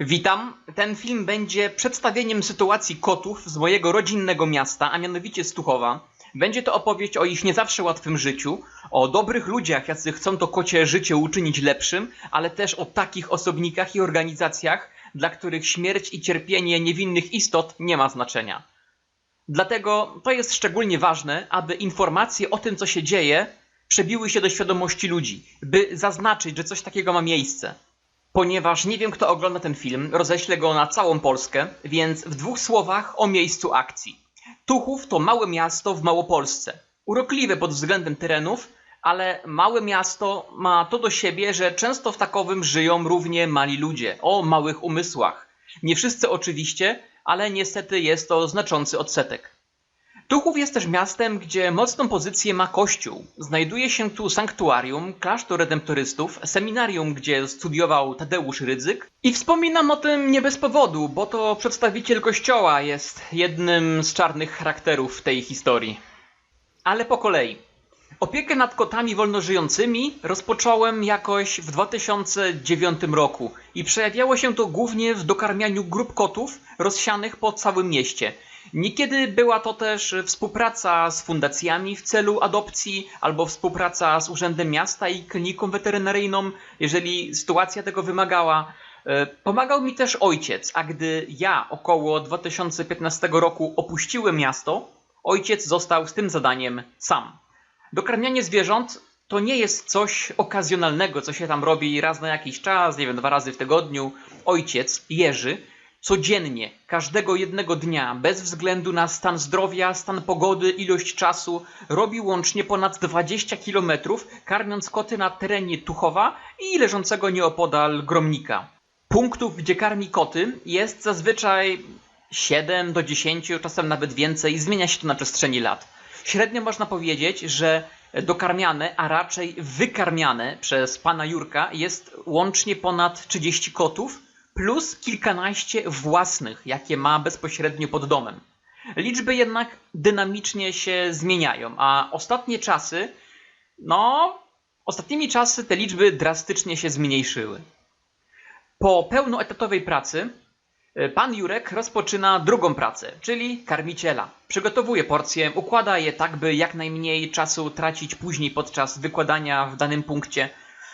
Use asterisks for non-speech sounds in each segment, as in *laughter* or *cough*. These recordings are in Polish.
Witam. Ten film będzie przedstawieniem sytuacji kotów z mojego rodzinnego miasta, a mianowicie Stuchowa. Będzie to opowieść o ich nie zawsze łatwym życiu, o dobrych ludziach, jacy chcą to kocie życie uczynić lepszym, ale też o takich osobnikach i organizacjach, dla których śmierć i cierpienie niewinnych istot nie ma znaczenia. Dlatego to jest szczególnie ważne, aby informacje o tym, co się dzieje, przebiły się do świadomości ludzi, by zaznaczyć, że coś takiego ma miejsce. Ponieważ nie wiem, kto ogląda ten film, roześlę go na całą Polskę, więc w dwóch słowach o miejscu akcji. Tuchów to małe miasto w Małopolsce. Urokliwe pod względem terenów, ale małe miasto ma to do siebie, że często w takowym żyją równie mali ludzie, o małych umysłach. Nie wszyscy oczywiście, ale niestety jest to znaczący odsetek. Tuchów jest też miastem, gdzie mocną pozycję ma kościół. Znajduje się tu sanktuarium, klasztor redemptorystów, seminarium, gdzie studiował Tadeusz Rydzyk. I wspominam o tym nie bez powodu, bo to przedstawiciel kościoła jest jednym z czarnych charakterów tej historii. Ale po kolei. Opiekę nad kotami wolnożyjącymi rozpocząłem jakoś w 2009 roku i przejawiało się to głównie w dokarmianiu grup kotów rozsianych po całym mieście. Niekiedy była to też współpraca z fundacjami w celu adopcji albo współpraca z Urzędem Miasta i kliniką weterynaryjną, jeżeli sytuacja tego wymagała. E, Pomagał mi też ojciec, a gdy ja około 2015 roku opuściłem miasto, ojciec został z tym zadaniem sam. Dokarmianie zwierząt to nie jest coś okazjonalnego, co się tam robi raz na jakiś czas, nie wiem, dwa razy w tygodniu. Ojciec, Jerzy, codziennie, każdego jednego dnia, bez względu na stan zdrowia, stan pogody, ilość czasu, robi łącznie ponad 20 km, karmiąc koty na terenie Tuchowa i leżącego nieopodal Gromnika. Punktów, gdzie karmi koty jest zazwyczaj 7 do 10, czasem nawet więcej, zmienia się to na przestrzeni lat. Średnio można powiedzieć, że dokarmiane, a raczej wykarmiane przez pana Jurka jest łącznie ponad 30 kotów, plus kilkanaście własnych, jakie ma bezpośrednio pod domem. Liczby jednak dynamicznie się zmieniają, a ostatnie czasy, no, ostatnimi czasy te liczby drastycznie się zmniejszyły. Po pełnoetatowej pracy y, pan Jurek rozpoczyna drugą pracę, czyli karmiciela. Przygotowuje porcje, układa je tak, by jak najmniej czasu tracić później podczas wykładania w danym punkcie.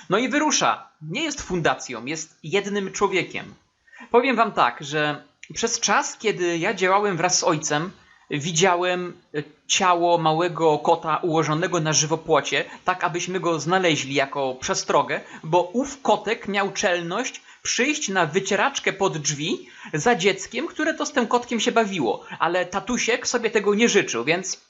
No i wyrusza. Nie jest fundacją, jest jednym człowiekiem. Powiem wam tak, że przez czas, kiedy ja działałem wraz z ojcem, widziałem y, ciało małego kota ułożonego na żywopłocie, tak abyśmy go znaleźli jako przestrogę, bo ów kotek miał czelność przyjść na wycieraczkę pod drzwi za dzieckiem, które to z tym kotkiem się bawiło, ale tatusiek sobie tego nie życzył, więc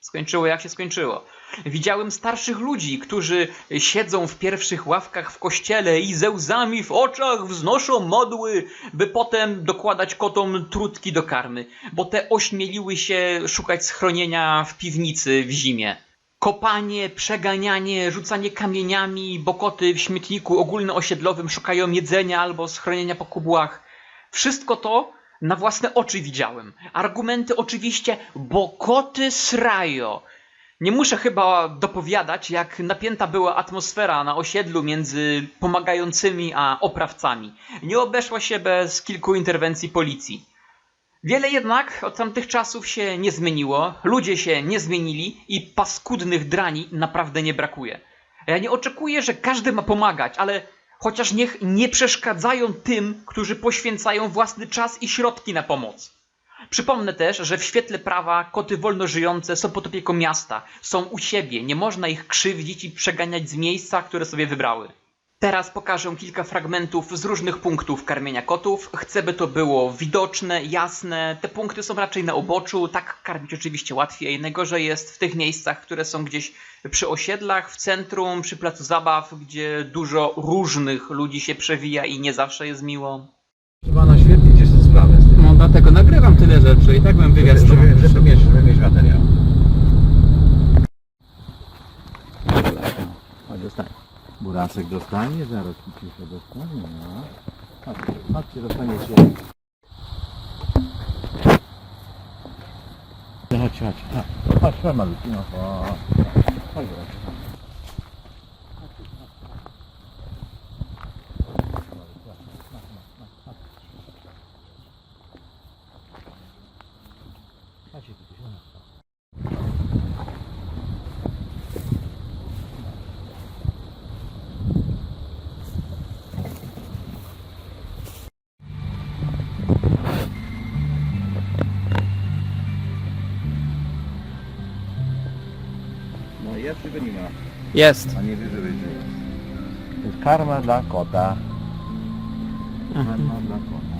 skończyło jak się skończyło. Widziałem starszych ludzi, którzy siedzą w pierwszych ławkach w kościele i ze łzami w oczach wznoszą modły, by potem dokładać kotom trutki do karmy, bo te ośmieliły się szukać schronienia w piwnicy w zimie. Kopanie, przeganianie, rzucanie kamieniami, bo koty w śmietniku ogólnoosiedlowym szukają jedzenia albo schronienia po kubłach. Wszystko to na własne oczy widziałem. Argumenty oczywiście, bo koty srajo. Nie muszę chyba dopowiadać, jak napięta była atmosfera na osiedlu między pomagającymi a oprawcami. Nie obeszła się bez kilku interwencji policji. Wiele jednak od tamtych czasów się nie zmieniło, ludzie się nie zmienili i paskudnych drani naprawdę nie brakuje. Ja nie oczekuję, że każdy ma pomagać, ale chociaż niech nie przeszkadzają tym, którzy poświęcają własny czas i środki na pomoc. Przypomnę też, że w świetle prawa koty wolno żyjące są pod opieką miasta, są u siebie, nie można ich krzywdzić i przeganiać z miejsca, które sobie wybrały. Teraz pokażę kilka fragmentów z różnych punktów karmienia kotów. Chcę, by to było widoczne, jasne. Te punkty są raczej na uboczu, tak karmić oczywiście łatwiej. Najgorzej jest w tych miejscach, które są gdzieś przy osiedlach, w centrum, przy placu zabaw, gdzie dużo różnych ludzi się przewija i nie zawsze jest miło. Chyba na świetnie gdzieś tę sprawę z tym. No dlatego nagrywam tyle rzeczy i tak bym wywiad Żeby, żeby, żeby, mieć, żeby mieć materiał. Chodź, dostań. Burasek dostanie, zaraz Kiciusia dostanie, no. Chodźcie, chodźcie, dostaniecie. No, Chodź, chodź, chodź, chodź, chodź malutki, no, chodź, chodź, chodź. Jest. A nie będzie jest. To jest karma dla kota. Karma dla kota.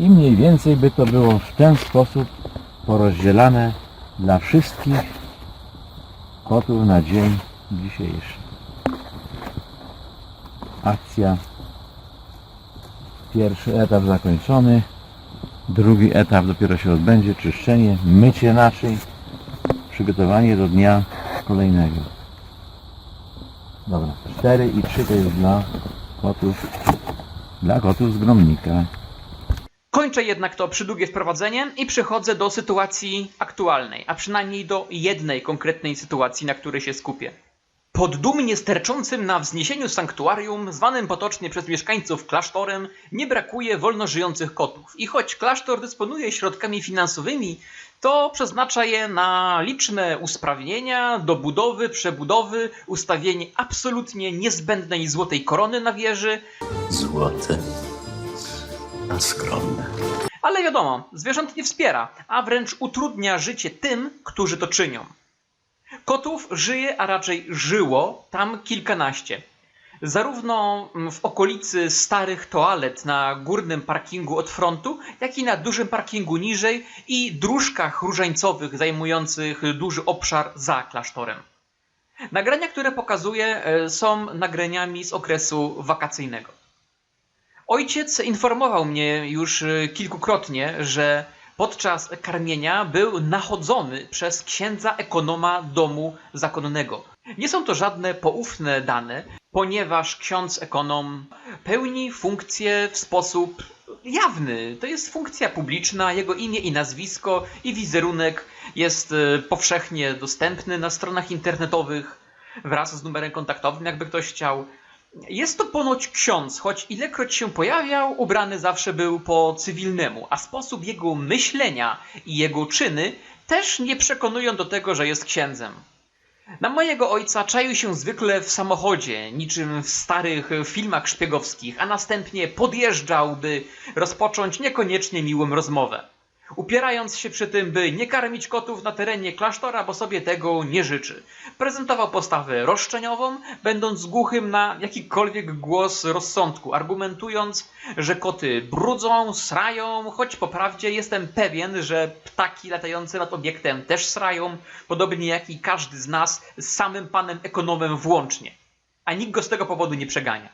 I mniej więcej by to było w ten sposób porozdzielane dla wszystkich kotów na dzień dzisiejszy. Akcja. Pierwszy etap zakończony. Drugi etap dopiero się odbędzie. Czyszczenie, mycie naczyń, przygotowanie do dnia kolejnego. Dobra, 4 i 3 to jest dla kotów, dla kotów z gromnika. Kończę jednak to przydługie wprowadzenie i przechodzę do sytuacji aktualnej, a przynajmniej do jednej konkretnej sytuacji, na której się skupię. Pod dumnie sterczącym na wzniesieniu sanktuarium, zwanym potocznie przez mieszkańców klasztorem, nie brakuje wolno żyjących kotów. I choć klasztor dysponuje środkami finansowymi, to przeznacza je na liczne usprawnienia, dobudowy, przebudowy, ustawienie absolutnie niezbędnej złotej korony na wieży, złote, a skromne. Ale wiadomo, zwierząt nie wspiera, a wręcz utrudnia życie tym, którzy to czynią. Kotów żyje, a raczej żyło tam kilkanaście. Zarówno w okolicy starych toalet na górnym parkingu od frontu, jak i na dużym parkingu niżej i dróżkach różańcowych zajmujących duży obszar za klasztorem. Nagrania, które pokazuję, e, są nagraniami z okresu wakacyjnego. Ojciec informował mnie już y, kilkukrotnie, że podczas karmienia był nachodzony przez księdza ekonoma domu zakonnego. Nie są to żadne poufne dane, ponieważ ksiądz ekonom pełni funkcję w sposób jawny. To jest funkcja publiczna, jego imię i nazwisko i wizerunek jest y, powszechnie dostępny na stronach internetowych wraz z numerem kontaktowym, jakby ktoś chciał. Jest to ponoć ksiądz, choć ilekroć się pojawiał, ubrany zawsze był po cywilnemu, a sposób jego myślenia i jego czyny też nie przekonują do tego, że jest księdzem. Na mojego ojca czaił się zwykle w samochodzie, niczym w starych filmach szpiegowskich, a następnie podjeżdżał, by rozpocząć niekoniecznie miłą rozmowę. Upierając się przy tym, by nie karmić kotów na terenie klasztora, bo sobie tego nie życzy. Prezentował postawę roszczeniową, będąc głuchym na jakikolwiek głos rozsądku, argumentując, że koty brudzą, srają, choć po prawdzie jestem pewien, że ptaki latające nad obiektem też srają, podobnie jak i każdy z nas z samym panem ekonomem włącznie. A nikt go z tego powodu nie przegania.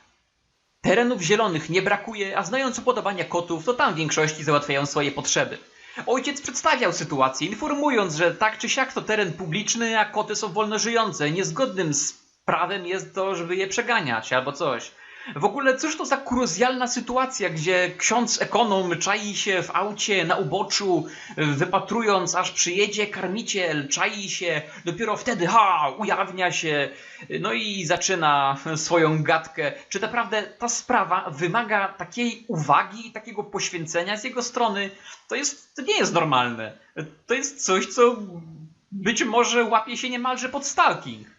Terenów zielonych nie brakuje, a znając upodobania kotów, to tam w większości załatwiają swoje potrzeby. Ojciec przedstawiał sytuację, informując, że tak czy siak to teren publiczny, a koty są wolno żyjące. Niezgodnym z prawem jest to, żeby je przeganiać albo coś. W ogóle cóż to za kurozjalna sytuacja, gdzie ksiądz ekonom czai się w aucie na uboczu, wypatrując aż przyjedzie karmiciel, czai się, dopiero wtedy ha, ujawnia się, no i zaczyna swoją gadkę. Czy naprawdę ta sprawa wymaga takiej uwagi i takiego poświęcenia z jego strony? To, jest, to nie jest normalne. To jest coś, co być może łapie się niemalże pod stalking.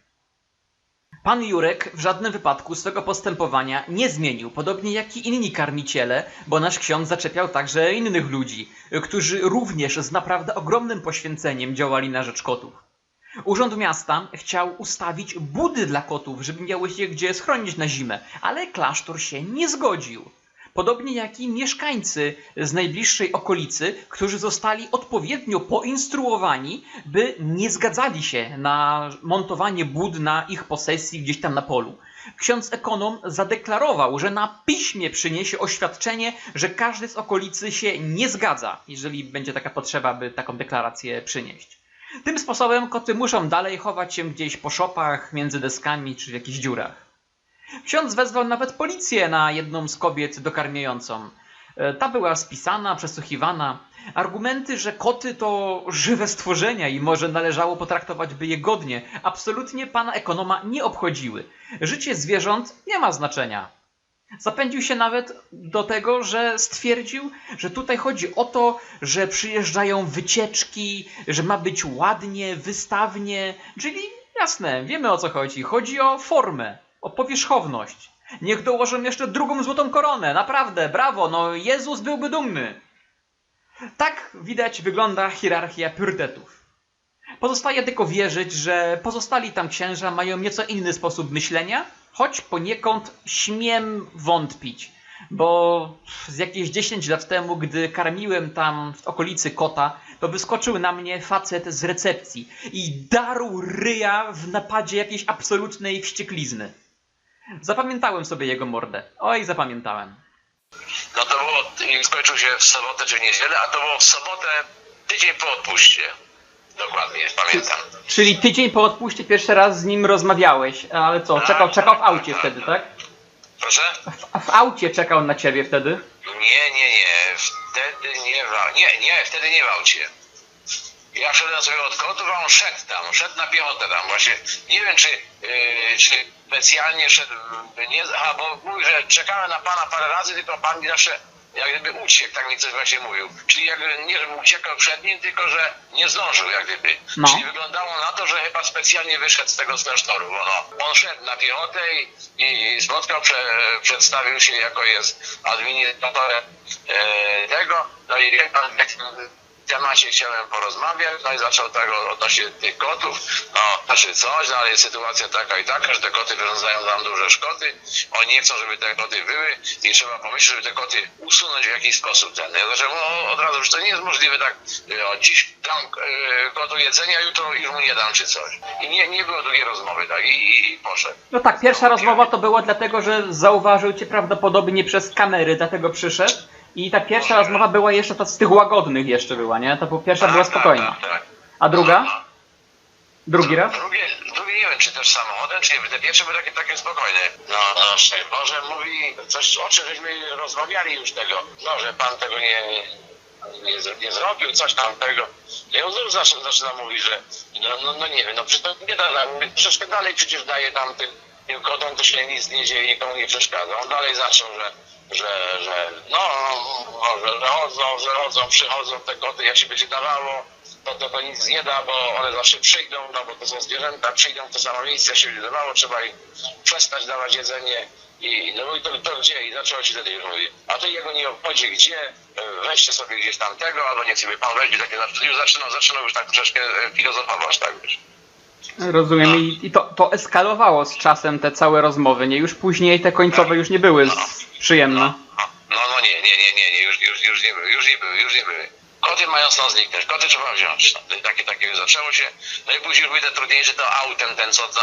Pan Jurek w żadnym wypadku swego postępowania nie zmienił, podobnie jak i inni karmiciele, bo nasz ksiądz zaczepiał także innych ludzi, którzy również z naprawdę ogromnym poświęceniem działali na rzecz kotów. Urząd Miasta chciał ustawić budy dla kotów, żeby miały się gdzie schronić na zimę, ale klasztor się nie zgodził. Podobnie jak i mieszkańcy z najbliższej okolicy, którzy zostali odpowiednio poinstruowani, by nie zgadzali się na montowanie bud na ich posesji gdzieś tam na polu. Ksiądz ekonom zadeklarował, że na piśmie przyniesie oświadczenie, że każdy z okolicy się nie zgadza, jeżeli będzie taka potrzeba, by taką deklarację przynieść. Tym sposobem koty muszą dalej chować się gdzieś po szopach, między deskami czy w jakichś dziurach. Ksiądz wezwał nawet policję na jedną z kobiet dokarmiającą. E, Ta była spisana, przesłuchiwana. Argumenty, że koty to żywe stworzenia i może należało potraktować by je godnie, absolutnie pana ekonoma nie obchodziły. Życie zwierząt nie ma znaczenia. Zapędził się nawet do tego, że stwierdził, że tutaj chodzi o to, że przyjeżdżają wycieczki, że ma być ładnie, wystawnie, czyli jasne, wiemy o co chodzi. Chodzi o formę, o powierzchowność. Niech dołożą jeszcze drugą złotą koronę, naprawdę, brawo, no Jezus byłby dumny. Tak widać wygląda hierarchia priorytetów. Pozostaje tylko wierzyć, że pozostali tam księża mają nieco inny sposób myślenia, choć poniekąd śmiem wątpić, bo z jakieś 10 lat temu, gdy karmiłem tam w okolicy kota, to wyskoczył na mnie facet z recepcji i darł ryja w napadzie jakiejś absolutnej wścieklizny. Zapamiętałem sobie jego mordę. Oj, zapamiętałem. No to było, i skończył się w sobotę czy w niedzielę, a to było w sobotę tydzień po odpuście. Dokładnie, pamiętam. Czyli tydzień po odpuście pierwszy raz z nim rozmawiałeś, ale co, czekał, czekał w aucie wtedy, tak? Proszę? A w aucie czekał na ciebie wtedy? Nie, nie, nie, wtedy nie w Nie, nie, wtedy nie w aucie. Ja szedłem sobie od kotów, a on szedł tam, szedł na piechotę tam właśnie. Nie wiem, czy, yy, czy specjalnie szedł, nie, aha, bo mówi, że czekałem na pana parę razy, tylko pan mi zawsze jak gdyby uciekł, tak mi coś właśnie mówił. Czyli jakby nie, żeby uciekał przed nim, tylko że nie zdążył jak gdyby. No. Czyli wyglądało na to, że chyba specjalnie wyszedł z tego klasztoru, bo no, on szedł na piechotę i, i spotkał, prze, przedstawił się jako jest administratorem e, tego, no i pan, temacie chciałem porozmawiać, no i zaczął tego odnośnie tych kotów, no, znaczy coś, no ale jest sytuacja taka i taka, że te koty wyrządzają nam duże szkody, oni nie chcą, żeby te koty były i trzeba pomyśleć, żeby te koty usunąć w jakiś sposób ten. Ja zacząłem no, od razu, że to nie jest możliwe tak, e, o, dziś dam e, kotu jedzenia, jutro już mu nie dam czy coś. I nie, nie było drugiej rozmowy, tak, i, i poszedł. No tak, pierwsza rozmowa to była dlatego, że zauważył cię prawdopodobnie przez kamery, dlatego przyszedł. I ta pierwsza rozmowa była jeszcze ta z tych łagodnych jeszcze była, nie? Ta po- pierwsza była Tak, tak, spokojna. tak, tak. A druga? Drugi raz? Drugie, drugie nie wiem, czy też samochodem, czy nie. Te pierwsze były takie, takie spokojne. No, no, szczęść Boże mówi, coś, o czym żeśmy rozmawiali już tego. No, że pan tego nie, nie, nie zrobił, coś tam tego. I on znów zaczyna, zaczyna mówić, że no, no, no nie wiem, no przecież to nie da, troszeczkę dalej przecież daje tam tym, tym kotom, to się nic nie dzieje, nikomu nie przeszkadza. On dalej zaczął, że że, że no, no, że, że chodzą, że chodzą, przychodzą te koty, jak się będzie dawało, to, to, to nic nie da, bo one zawsze przyjdą, no bo to są zwierzęta, przyjdą w to samo miejsce, jak się będzie dawało, trzeba im przestać dawać jedzenie i no i to, to gdzie? I zaczęło się wtedy już mówić, a to jego nie obchodzi gdzie, weźcie sobie gdzieś tam tego, albo niech sobie pan weźmie, takie, już zaczynał, zaczynał już tak troszeczkę filozofować, tak wiesz. Rozumiem. I, i to, to eskalowało z czasem te całe rozmowy, nie? Już później te końcowe już nie były z- przyjemne. No, no, no nie, nie, nie, nie, nie, już, już, już nie były, już nie były, już nie były. Koty mają stąd zniknąć, koty trzeba wziąć. No, takie, takie zaczęło się. No i później były te trudniejsze, to autem, ten co, to,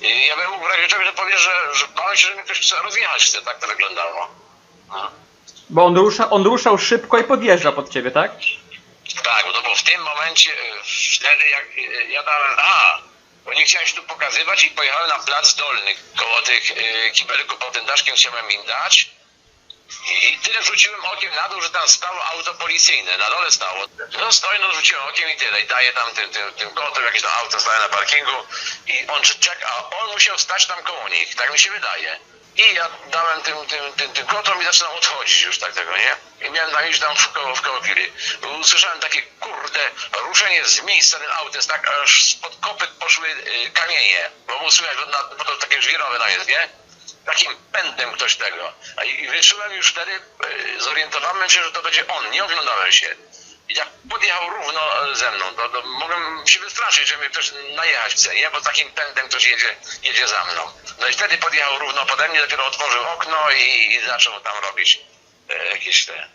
i ja bym mógł w razie czego, że powie, że, że bałem się, że mnie ktoś chce rozjechać chce, tak to wyglądało. No. Bo on, rusza, on ruszał szybko i podjeżdża pod ciebie, tak? Tak, bo to było w tym momencie, e, wtedy jak e, ja dałem, a, bo nie chciałem się tu pokazywać i pojechałem na plac dolny, koło tych e, kibelków pod tym daszkiem chciałem im dać i tyle rzuciłem okiem na dół, że tam stało auto policyjne, na dole stało. No stoi, no rzuciłem okiem i tyle i daję tam tym, tym, tym kotom, jakieś tam auto staje na parkingu i on czeka, a on musiał stać tam koło nich, tak mi się wydaje. I ja dałem tym, tym, tym, tym kotom i zaczynam odchodzić już tak tego, nie? I miałem tam iść tam w koło, w koło chwili. Usłyszałem takie, kurde, ruszenie z miejsca ten autem, tak aż spod kopyt poszły y, kamienie. Bo słychać, bo, na, bo to takie żwirowe tam jest, nie? Takim pędem ktoś tego. A i wyczułem już wtedy, y, zorientowałem się, że to będzie on, nie oglądałem się. I jak podjechał równo e, ze mną, to, to mogłem się wystraszyć, że ktoś najechać chce, nie? Bo takim pędem ktoś jedzie, jedzie za mną. No i wtedy podjechał równo pode mnie, dopiero otworzył okno i, i zaczął tam robić e, jakieś te...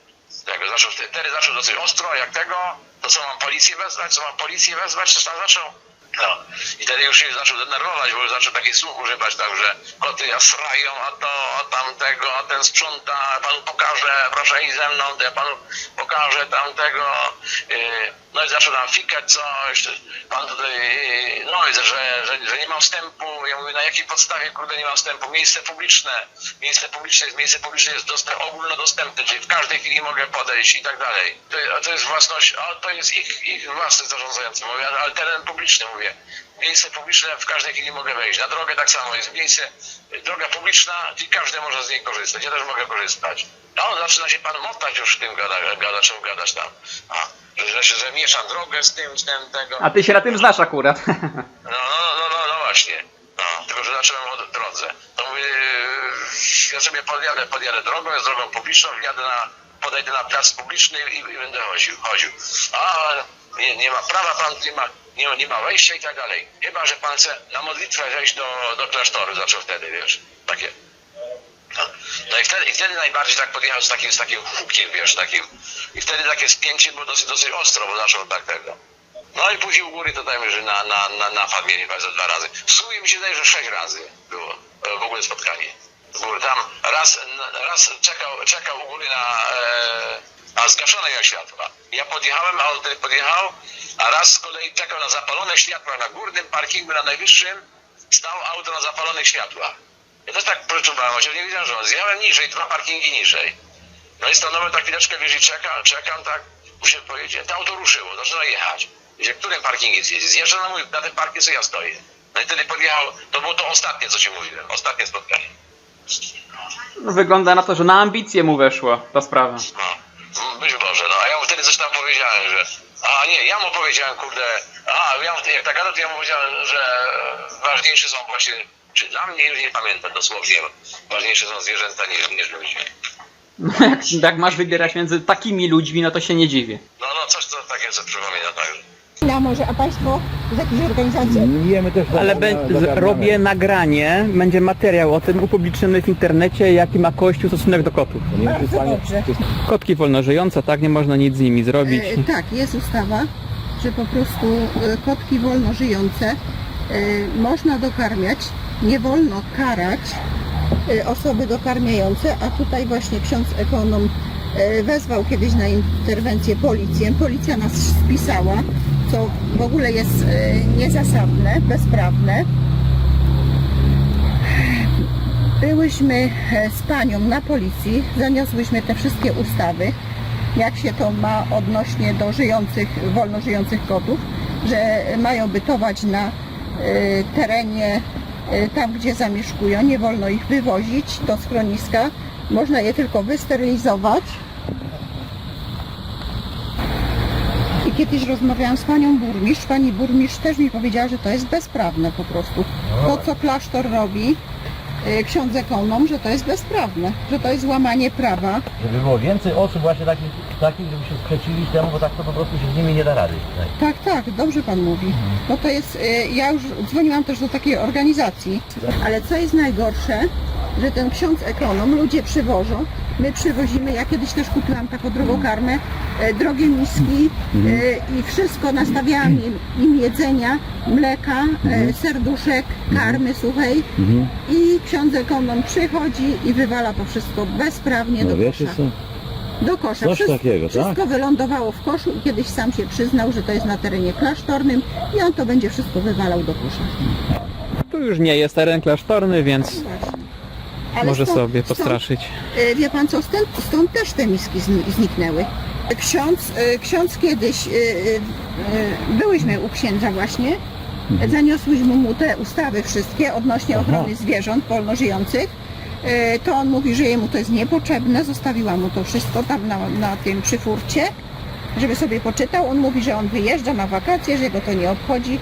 Tego, zaczął, wtedy zaczął dosyć ostro, jak tego, to co mam policję wezwać, co mam policję wezwać, coś tam zaczął. No. I wtedy już się zaczął denerwować, bo już zaczął taki słuch używać, tak, że koty jasrają, a to, a tamtego, a ten sprząta, panu pokażę, proszę iść ze mną, to ja panu pokażę tamtego. Yy, no i zaczął nam fikać coś, pan tutaj, yy, no i że, że, że nie mam wstępu, ja mówię, na jakiej podstawie, kurde, nie mam wstępu, miejsce publiczne, miejsce publiczne jest, miejsce publiczne jest dostęp, ogólnodostępne, czyli w każdej chwili mogę podejść i tak dalej. To, to jest własność, a to jest ich, ich własność zarządzający, mówię, ale teren publiczny, mówię. Miejsce publiczne w każdej chwili mogę wejść. Na drogę tak samo jest miejsce, droga publiczna i każdy może z niej korzystać. Ja też mogę korzystać. A on zaczyna się pan motać już w tym gada, gada gadasz tam. A, że, że, że miesza drogę z tym, z tym, tego. A ty się na tym znasz akurat. *laughs* No, no, no, no, no właśnie. No, tylko, że zacząłem od drodze. To mówię, yy, ja sobie podjadę, podjadę drogą, jest drogą publiczną, wjadę na, podejdę na plac publiczny i, i będę chodził, chodził. A nie, nie ma prawa pan, nie ma, nie, nie ma wejścia i tak dalej. Chyba, że pan chce na modlitwę wejść do, do klasztoru, zaczął wtedy, wiesz, takie. No, no i wtedy, i wtedy najbardziej tak podjechał z takim, z takim hukiem, wiesz, takim. I wtedy takie spięcie było dosyć, dosyć ostro, bo zaczął tak tego. No i później u góry to tam już na, na, na, napadł mnie chyba za dwa razy. W sumie mi się wydaje, że sześć razy było e, w ogóle spotkanie. Tam raz, raz czekał, czekał u góry na, e, na zgaszone miał światła. Ja podjechałem, a on wtedy podjechał, a raz z kolei czekał na zapalone światła na górnym parkingu, na najwyższym, stał auto na zapalonych światłach. Ja też tak przeczuwałem, chociaż nie wiedziałem, że on zjechałem niżej, dwa parkingi niżej. No i stanąłem tak chwileczkę, wiesz, i czekam, czekam tak, muszę powiedzieć, to auto ruszyło, zaczyna jechać. Wiecie, którym parkingiem zjedzie? Zjeżdża na mój, na ten parking, co ja stoję. No i wtedy podjechał, to było to ostatnie, co ci mówiłem, ostatnie spotkanie. Wygląda na to, że na ambicje mu weszło ta sprawa. No, być może, no, a ja mu wtedy coś tam powiedziałem, że, a nie, ja mu powiedziałem, kurde, a ja jak tak to ja mu powiedziałem, że ważniejsze są właśnie, czy dla mnie, już nie pamiętam dosłownie, ważniejsze są zwierzęta niż, niż ludzie. No, *laughs* jak, jak masz wybierać między takimi ludźmi, no to się nie dziwię. No, no, coś to takie, co przypomina, tak. A może, a Państwo z jakiejś organizacji? Nie, my też Ale be- robię nagranie, będzie materiał o tym upubliczniony w internecie, jaki ma Kościół stosunek do kotów. Bardzo dobrze. Kotki wolnożyjące, tak, nie można nic z nimi zrobić. E, tak, jest ustawa, że po prostu e, kotki wolno żyjące e, można dokarmiać, nie wolno karać e, osoby dokarmiające, a tutaj właśnie ksiądz ekonom wezwał kiedyś na interwencję policję. Policja nas spisała, co w ogóle jest niezasadne, bezprawne. Byłyśmy z panią na policji, zaniosłyśmy te wszystkie ustawy, jak się to ma odnośnie do żyjących, wolno żyjących kotów, że mają bytować na e, terenie e, tam, gdzie zamieszkują, nie wolno ich wywozić do schroniska, można je tylko wysterylizować. I kiedyś rozmawiałam z panią burmistrz, pani burmistrz też mi powiedziała, że to jest bezprawne po prostu. To, co klasztor robi, ksiądz ekonom, że to jest bezprawne, że to jest łamanie prawa. Żeby było więcej osób właśnie takich, takich żeby się sprzeciwić temu, bo tak to po prostu się z nimi nie da rady. Tak, tak, dobrze pan mówi. No to jest, y, ja już dzwoniłam też do takiej organizacji, ale co jest najgorsze, że ten ksiądz ekonom, ludzie przywożą, my przywozimy, ja kiedyś też kupiłam taką drogą karmę, e, drogie miski e, i wszystko, nastawiałam im, im jedzenia, mleka, e, serduszek, karmy suchej i ksiądz ekonom przychodzi i wywala to wszystko bezprawnie No do wiesz, kosza. co? Do kosza. Coś takiego, tak? Wszystko wylądowało w koszu i kiedyś sam się przyznał, że to jest na terenie klasztornym i on to będzie wszystko wywalał do kosza. Tu już nie jest teren klasztorny, więc Właśnie. Może stąd- sobie stąd, postraszyć. e, Wie pan co, stąd, stąd też te miski zni- zniknęły. Ksiądz, e, ksiądz kiedyś, e, byłyśmy u księdza właśnie, zaniosłyśmy mu te ustawy wszystkie odnośnie Aha. ochrony zwierząt wolnożyjących. E, To on mówi, że jemu to jest niepotrzebne, zostawiła mu to wszystko tam na, na tym przyfurcie, żeby sobie poczytał. On mówi, że on wyjeżdża na wakacje, że go to nie obchodzi,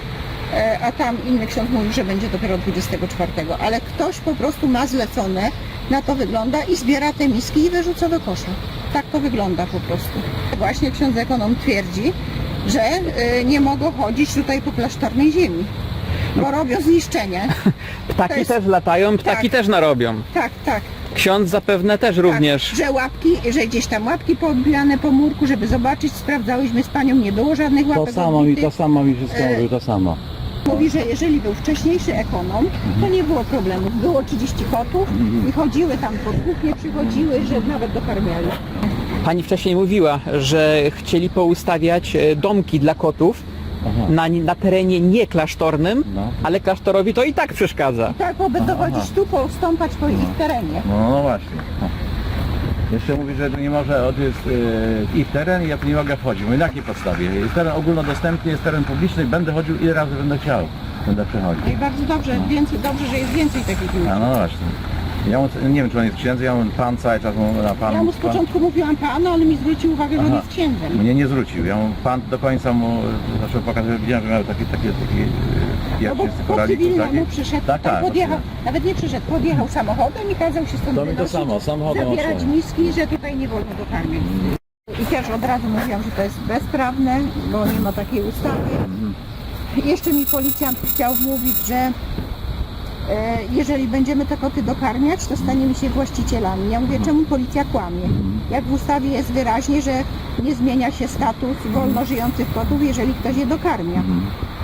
a tam inny ksiądz mówił, że będzie dopiero 24, ale ktoś po prostu ma zlecone, na to wygląda i zbiera te miski i wyrzuca do kosza. Tak to wygląda po prostu. Właśnie ksiądz ekonom twierdzi, że e, nie mogą chodzić tutaj po klasztornej ziemi, bo robią zniszczenie. *laughs* Ptaki to jest- też latają, ptaki tak. też narobią. Tak, tak. Ksiądz zapewne też również. Tak, że łapki, że gdzieś tam łapki poobijane po murku, żeby zobaczyć, sprawdzałyśmy z panią, nie było żadnych To łapek samo mi, to samo mi wszystko E, mówił, to samo. Mówi, że jeżeli był wcześniejszy ekonom, to nie było problemów. Było 30 kotów i chodziły tam pod kuchnię, przychodziły, że nawet dokarmiali. Pani wcześniej mówiła, że chcieli poustawiać e, domki dla kotów na, na terenie nie klasztornym, No. ale klasztorowi to i tak przeszkadza. Tak, bo by dochodzić tu, postąpać po ich terenie. No, no właśnie. Jeszcze mówi, że nie może, to jest e, ich teren i ja tu nie mogę wchodzić. Mówię, na jakiej podstawie? Jest teren ogólnodostępny, jest teren publiczny, będę chodził ile razy będę chciał. Będę przechodził. I bardzo dobrze, więcej, dobrze, że jest więcej takich ludzi. A no właśnie. Ja mu, nie wiem, czy on jest księdzem, ja mu pan cały czas mu na pan. Ja mu z pan początku mówiłam pan, ale mi zwrócił uwagę, że on Aha. jest księdzem. mnie nie zwrócił. Ja mu pan do końca mu zaczął pokazywać, widziałem, że miał takie, takie, takie No jak bo się z po koraliku, cywilnemu takie. przyszedł, Tak, tam tak, podjechał, nawet nie przyszedł, podjechał samochodem i kazał się stąd To mi to wynosić, samo, samochodem zabierać odszedłem. miski, że tutaj nie wolno dokarmiać. I też od razu mówiłam, że to jest bezprawne, bo nie ma takiej ustawy. Mhm. Jeszcze mi policjant chciał mówić, że e, jeżeli będziemy te koty dokarmiać, to staniemy się właścicielami. Ja mówię, czemu policja kłamie? Mhm. Jak w ustawie jest wyraźnie, że nie zmienia się status wolno żyjących kotów, jeżeli ktoś je dokarmia. Mhm.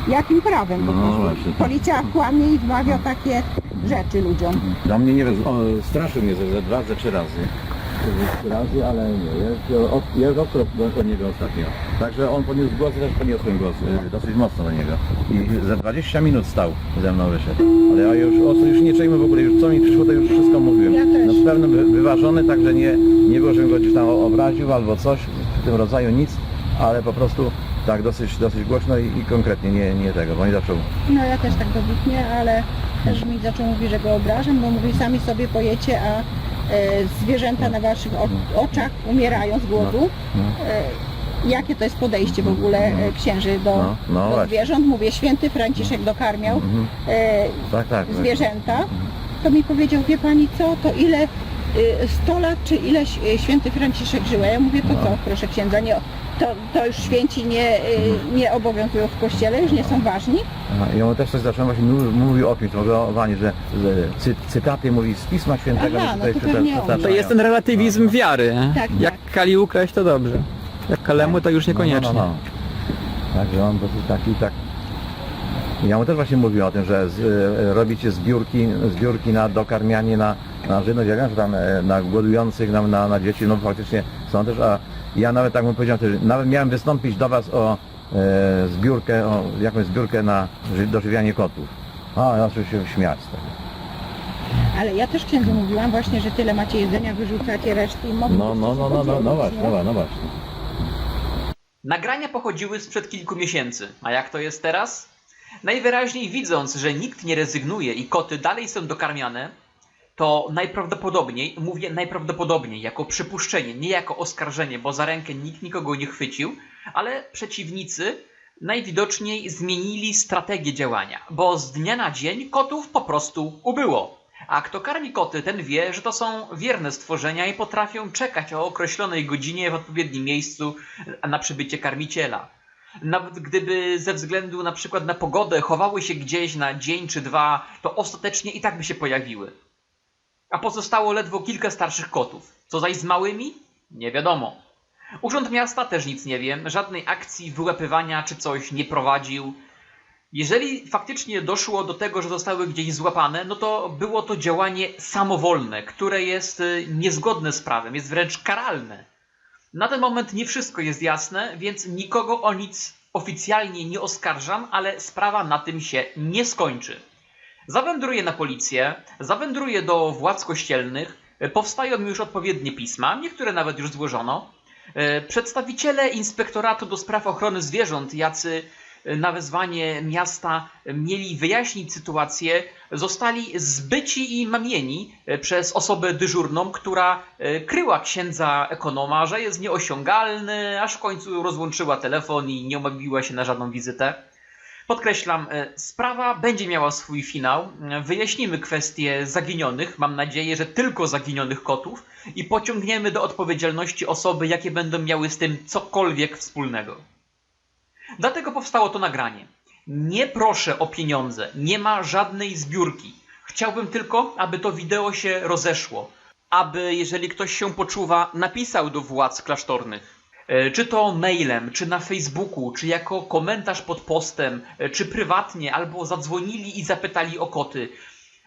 Jakim prawem? Po No prostu? tak. Policja kłamie i wmawia takie rzeczy ludziom. Do mnie nie wiem, o, straszył mnie ze, ze dwa, ze trzy razy. Ze trzy razy, ale nie, jest, od, jest ostro do, do niego ostatnio. Także on podniósł głos, też podniosłem głos, y, dosyć mocno do niego. I za 20 minut stał ze mną wyszedł. Ale ja już ostro już nie czujmy w ogóle, już co mi przyszło, to już wszystko mówiłem. Ja też. No z pewnym wy- wyważony, także nie, nie było, żebym go gdzieś tam obraził albo coś w tym rodzaju, nic, ale po prostu tak dosyć, dosyć głośno i, i konkretnie, nie, nie tego, bo nie zaczął. No ja też tak dobitnie, ale też mi zaczął mówić, że go obrażam, bo mówi sami sobie pojecie, a zwierzęta na waszych oczach umierają z głodu. No. E, jakie to jest podejście w ogóle e, księży do, No, no do zwierząt? Mówię, święty Franciszek dokarmiał Mhm. e, Tak, tak. tak. zwierzęta. To mi powiedział, wie pani co, to ile y, 100 lat, czy ile y, święty Franciszek żył? A ja mówię, to No. co, proszę księdza, nie, to, to już święci nie, y, nie obowiązują w kościele, już nie są ważni? Aha, I on też coś zacząłem właśnie mówił, mówił o to mówił o Wani, że, że cy, cytaty mówi z Pisma Świętego, Aha, że no to przyta- pewnie on. przytaczają. To jest ten relatywizm wiary. Tak, Jak tak. Kali ukraść, to dobrze. Jak Kalemu, to już niekoniecznie. No, no, no, no. Także on dosyć taki tak. Ja mu też właśnie mówiłem o tym, że z, e, robicie zbiórki, zbiórki na dokarmianie na, na żywność, ja wiem, że tam e, na głodujących, na, na, na dzieci, no faktycznie są też, a ja nawet tak mu powiedziałem, że nawet miałem wystąpić do Was o e, zbiórkę, o jakąś zbiórkę na ży- dożywianie kotów. A, ja zaczął się śmiać z tego. Ale ja też księdzu mówiłam właśnie, że tyle macie jedzenia, wyrzucacie resztę i mogę No, no, no, no, no, no właśnie, no, no właśnie. Nagrania pochodziły sprzed kilku miesięcy. A jak to jest teraz? Najwyraźniej widząc, że nikt nie rezygnuje i koty dalej są dokarmiane, to najprawdopodobniej, mówię najprawdopodobniej jako przypuszczenie, nie jako oskarżenie, bo za rękę nikt nikogo nie chwycił, ale przeciwnicy najwidoczniej zmienili strategię działania, bo z dnia na dzień kotów po prostu ubyło. A kto karmi koty, ten wie, że to są wierne stworzenia i potrafią czekać o określonej godzinie w odpowiednim miejscu na przybycie karmiciela. Nawet gdyby ze względu na przykład na pogodę chowały się gdzieś na dzień czy dwa, to ostatecznie i tak by się pojawiły. A pozostało ledwo kilka starszych kotów. Co zaś z małymi? Nie wiadomo. Urząd Miasta też nic nie wie, żadnej akcji wyłapywania czy coś nie prowadził. Jeżeli faktycznie doszło do tego, że zostały gdzieś złapane, no to było to działanie samowolne, które jest y, niezgodne z prawem, jest wręcz karalne. Na ten moment nie wszystko jest jasne, więc nikogo o nic oficjalnie nie oskarżam, ale sprawa na tym się nie skończy. Zawędruję na policję, zawędruję do władz kościelnych, e, powstają już odpowiednie pisma, niektóre nawet już złożono. E, Przedstawiciele Inspektoratu do Spraw Ochrony Zwierząt, jacy e, na wezwanie miasta mieli wyjaśnić sytuację, zostali zbyci i mamieni przez osobę dyżurną, która kryła księdza ekonoma, że jest nieosiągalny, aż w końcu rozłączyła telefon i nie umawiła się na żadną wizytę. Podkreślam, e, sprawa będzie miała swój finał. Wyjaśnimy kwestie zaginionych, mam nadzieję, że tylko zaginionych kotów i pociągniemy do odpowiedzialności osoby, jakie będą miały z tym cokolwiek wspólnego. Dlatego powstało to nagranie. Nie proszę o pieniądze, nie ma żadnej zbiórki. Chciałbym tylko, aby to wideo się rozeszło. Aby, jeżeli ktoś się poczuwa, napisał do władz klasztornych. E, Czy to mailem, czy na Facebooku, czy jako komentarz pod postem, e, czy prywatnie, albo zadzwonili i zapytali o koty.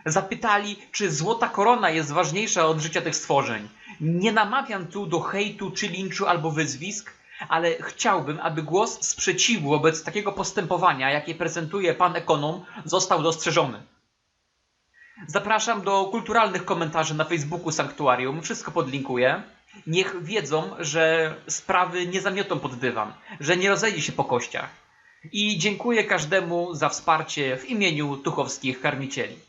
Zapytali, czy złota korona jest ważniejsza od życia tych stworzeń. Nie namawiam tu do hejtu czy linczu albo wyzwisk, ale chciałbym, aby głos sprzeciwu wobec takiego postępowania, jakie prezentuje pan ekonom, został dostrzeżony. Zapraszam do kulturalnych komentarzy na Facebooku Sanktuarium, wszystko podlinkuję. Niech wiedzą, że sprawy nie zamiotą pod dywan, że nie rozejdzie się po kościach. I dziękuję każdemu za wsparcie w imieniu tuchowskich karmicieli.